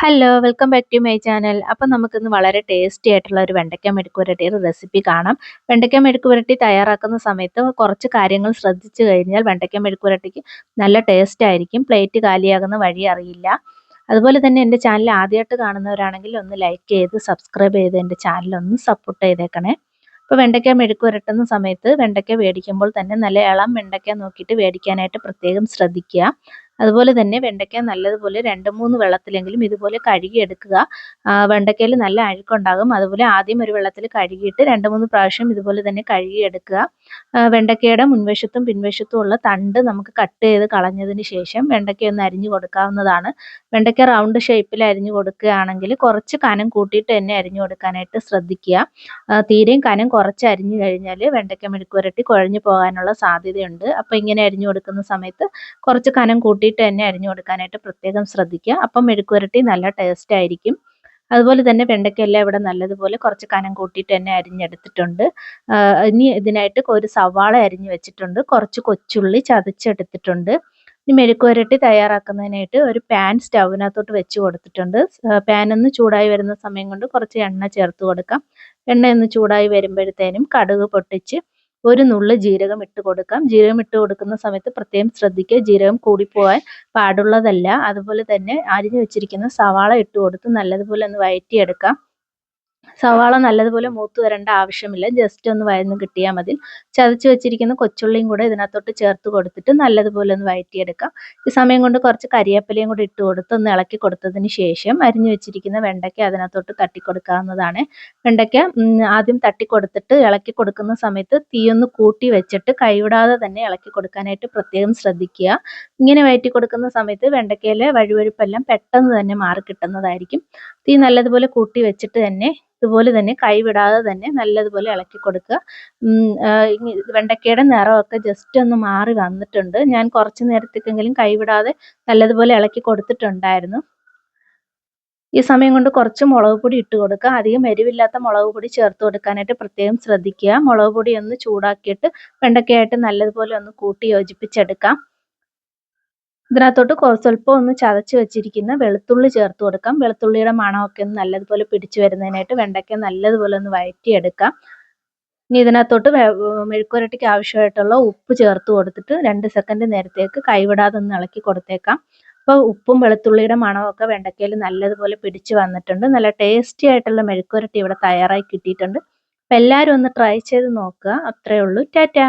Hello welcome back to my channel അപ്പം നമുക്കിന്ന് വളരെ ടേസ്റ്റി ആയിട്ടുള്ള ഒരു വെണ്ടയ്ക്ക മെഴുക്ക് പുരട്ടിയുടെ റെസിപ്പി കാണാം. വെണ്ടയ്ക്ക മെഴുക്ക് പുരട്ടി തയ്യാറാക്കുന്ന സമയത്ത് കുറച്ച് കാര്യങ്ങൾ ശ്രദ്ധിച്ചു കഴിഞ്ഞാൽ വെണ്ടയ്ക്ക മെഴുക്ക് പുരട്ടിക്ക് നല്ല ടേസ്റ്റ് ആയിരിക്കും. പ്ലേറ്റ് കാലിയാകുന്ന വഴി അറിയില്ല. അതുപോലെ തന്നെ എന്റെ ചാനൽ ആദ്യമായിട്ട് കാണുന്നവരാണെങ്കിൽ ഒന്ന് ലൈക്ക് ചെയ്ത് സബ്സ്ക്രൈബ് ചെയ്ത് എന്റെ ചാനൽ ഒന്ന് സപ്പോർട്ട് ചെയ്തേക്കണേ. അപ്പോൾ വെണ്ടയ്ക്ക മെഴുക്ക് പുരട്ടുന്ന സമയത്ത് വെണ്ടയ്ക്ക മേടിക്കുമ്പോൾ തന്നെ നല്ല ഇളം വെണ്ടയ്ക്ക നോക്കിയിട്ട് മേടിക്കാനായിട്ട് പ്രത്യേകം ശ്രദ്ധിക്കുക. അതുപോലെ തന്നെ വെണ്ടയ്ക്ക നല്ലതുപോലെ രണ്ട് മൂന്ന് വെള്ളത്തിലെങ്കിലും ഇതുപോലെ കഴുകിയെടുക്കുക. വെണ്ടയ്ക്കയിൽ നല്ല അഴുക്കുണ്ടാകും. അതുപോലെ ആദ്യം ഒരു വെള്ളത്തിൽ കഴുകിയിട്ട് രണ്ട് മൂന്ന് പ്രാവശ്യം ഇതുപോലെ തന്നെ കഴുകിയെടുക്കുക. വെണ്ടയ്ക്കയുടെ മുൻവശത്തും പിൻവശത്തും ഉള്ള തണ്ട് നമുക്ക് കട്ട് ചെയ്ത് കളഞ്ഞതിന് ശേഷം വെണ്ടയ്ക്ക ഒന്ന് അരിഞ്ഞു കൊടുക്കാവുന്നതാണ്. വെണ്ടയ്ക്ക റൗണ്ട് ഷേപ്പിൽ അരിഞ്ഞു കൊടുക്കുകയാണെങ്കിൽ കുറച്ച് കനം കൂട്ടിയിട്ട് തന്നെ അരിഞ്ഞു കൊടുക്കാനായിട്ട് ശ്രദ്ധിക്കുക. തീരെയും കനം കുറച്ച് അരിഞ്ഞു കഴിഞ്ഞാൽ വെണ്ടയ്ക്ക മെഴുക്കുരട്ടി കുഴഞ്ഞു പോകാനുള്ള സാധ്യതയുണ്ട്. അപ്പോൾ ഇങ്ങനെ അരിഞ്ഞു കൊടുക്കുന്ന സമയത്ത് കുറച്ച് കനം കൂട്ടി കൂട്ടിയിട്ട് തന്നെ അരിഞ്ഞു കൊടുക്കാനായിട്ട് പ്രത്യേകം ശ്രദ്ധിക്കുക. അപ്പം മെഴുക്കുവരട്ടി നല്ല ടേസ്റ്റ് ആയിരിക്കും. അതുപോലെ തന്നെ വെണ്ടയ്ക്കെല്ലാം ഇവിടെ നല്ലതുപോലെ കുറച്ച് കനം കൂട്ടിയിട്ട് തന്നെ അരിഞ്ഞെടുത്തിട്ടുണ്ട്. ഇനി ഇതിനായിട്ട് ഒരു സവാള അരിഞ്ഞു വെച്ചിട്ടുണ്ട്. കുറച്ച് കൊച്ചുള്ളി ചതച്ചെടുത്തിട്ടുണ്ട്. ഇനി മെഴുക്കുവരട്ടി തയ്യാറാക്കുന്നതിനായിട്ട് ഒരു പാൻ സ്റ്റൗവിനകത്തോട്ട് വെച്ച് കൊടുത്തിട്ടുണ്ട്. പാൻ ഒന്ന് ചൂടായി വരുന്ന സമയം കൊണ്ട് കുറച്ച് എണ്ണ ചേർത്ത് കൊടുക്കാം. എണ്ണ ഒന്ന് ചൂടായി വരുമ്പോഴത്തേനും കടുക് പൊട്ടിച്ച് ഒരു നുള്ള് ജീരകം ഇട്ട് കൊടുക്കാം. ജീരകം ഇട്ട് കൊടുക്കുന്ന സമയത്ത് പ്രത്യേകം ശ്രദ്ധിക്കുക. ജീരകം കൂടിപ്പോവാൻ പാടുള്ളതല്ല. അതുപോലെ തന്നെ അരിഞ്ഞു വെച്ചിരിക്കുന്ന സവാള ഇട്ട് കൊടുത്ത് നല്ലതുപോലെ ഒന്ന് വഴറ്റിയെടുക്കാം സവാള നല്ലതുപോലെ മൂത്ത് വരേണ്ട ആവശ്യമില്ല. ജസ്റ്റ് ഒന്ന് വയന്ന് കിട്ടിയാൽ മതി. ചതച്ച് വെച്ചിരിക്കുന്ന കൊച്ചുള്ളിയും കൂടെ ഇതിനകത്തോട്ട് ചേർത്ത് കൊടുത്തിട്ട് നല്ലതുപോലെ ഒന്ന് വഴറ്റിയെടുക്കാം ഈ സമയം കൊണ്ട് കുറച്ച് കരിയേപ്പിലയും കൂടി ഇട്ട് കൊടുത്ത് ഒന്ന് ഇളക്കി കൊടുത്തതിന് ശേഷം അരിഞ്ഞു വെച്ചിരിക്കുന്ന വെണ്ടയ്ക്ക അതിനകത്തോട്ട് തട്ടി കൊടുക്കാവുന്നതാണ് വെണ്ടയ്ക്ക ആദ്യം തട്ടി കൊടുത്തിട്ട് ഇളക്കി കൊടുക്കുന്ന സമയത്ത് തീയൊന്ന് കൂട്ടി വെച്ചിട്ട് കൈവിടാതെ തന്നെ ഇളക്കി കൊടുക്കാനായിട്ട് പ്രത്യേകം ശ്രദ്ധിക്കുക. ഇങ്ങനെ വയറ്റി കൊടുക്കുന്ന സമയത്ത് വെണ്ടയ്ക്കയിലെ വഴുവഴുപ്പെല്ലാം പെട്ടെന്ന് തന്നെ മാറി കിട്ടുന്നതായിരിക്കും. തീ നല്ലതുപോലെ കൂട്ടി വെച്ചിട്ട് തന്നെ ഇതുപോലെ തന്നെ കൈവിടാതെ തന്നെ നല്ലതുപോലെ ഇളക്കി കൊടുക്കുക. വെണ്ടയ്ക്കയുടെ നിറമൊക്കെ ജസ്റ്റ് ഒന്ന് മാറി വന്നിട്ടുണ്ട്. ഞാൻ കുറച്ച് നേരത്തേക്കെങ്കിലും കൈവിടാതെ നല്ലതുപോലെ ഇളക്കി കൊടുത്തിട്ടുണ്ടായിരുന്നു. ഈ സമയം കൊണ്ട് കുറച്ച് മുളക് പൊടി ഇട്ട് കൊടുക്കുക. അധികം എരിവില്ലാത്ത മുളക് പൊടി ചേർത്ത് കൊടുക്കാനായിട്ട് പ്രത്യേകം ശ്രദ്ധിക്കുക. മുളക് പൊടി ഒന്ന് ചൂടാക്കിയിട്ട് വെണ്ടയ്ക്കയായിട്ട് നല്ലതുപോലെ ഒന്ന് കൂട്ടി യോജിപ്പിച്ചെടുക്കാം. ഇതിനകത്തോട്ട് സ്വല്പം ഒന്ന് ചതച്ച് വെച്ചിരിക്കുന്ന വെളുത്തുള്ളി ചേർത്ത് കൊടുക്കാം. വെളുത്തുള്ളിയുടെ മണമൊക്കെ ഒന്ന് നല്ലതുപോലെ പിടിച്ചു വരുന്നതിനായിട്ട് വെണ്ടയ്ക്ക നല്ലതുപോലെ ഒന്ന് വഴറ്റിയെടുക്കാം. ഇനി ഇതിനകത്തോട്ട് മെഴുക്കുരട്ടിക്ക് ആവശ്യമായിട്ടുള്ള ഉപ്പ് ചേർത്ത് കൊടുത്തിട്ട് രണ്ട് സെക്കൻഡ് നേരത്തേക്ക് കൈവിടാതെ ഒന്ന് ഇളക്കി കൊടുത്തേക്കാം. അപ്പോൾ ഉപ്പും വെളുത്തുള്ളിയുടെ മണമൊക്കെ വെണ്ടയ്ക്കയിൽ നല്ലതുപോലെ പിടിച്ചു വന്നിട്ടുണ്ട്. നല്ല ടേസ്റ്റി ആയിട്ടുള്ള മെഴുക്കുരട്ടി ഇവിടെ തയ്യാറായി കിട്ടിയിട്ടുണ്ട്. അപ്പോൾ എല്ലാവരും ഒന്ന് ട്രൈ ചെയ്ത് നോക്കുക. അത്രയേ ഉള്ളൂ. ടാറ്റാ!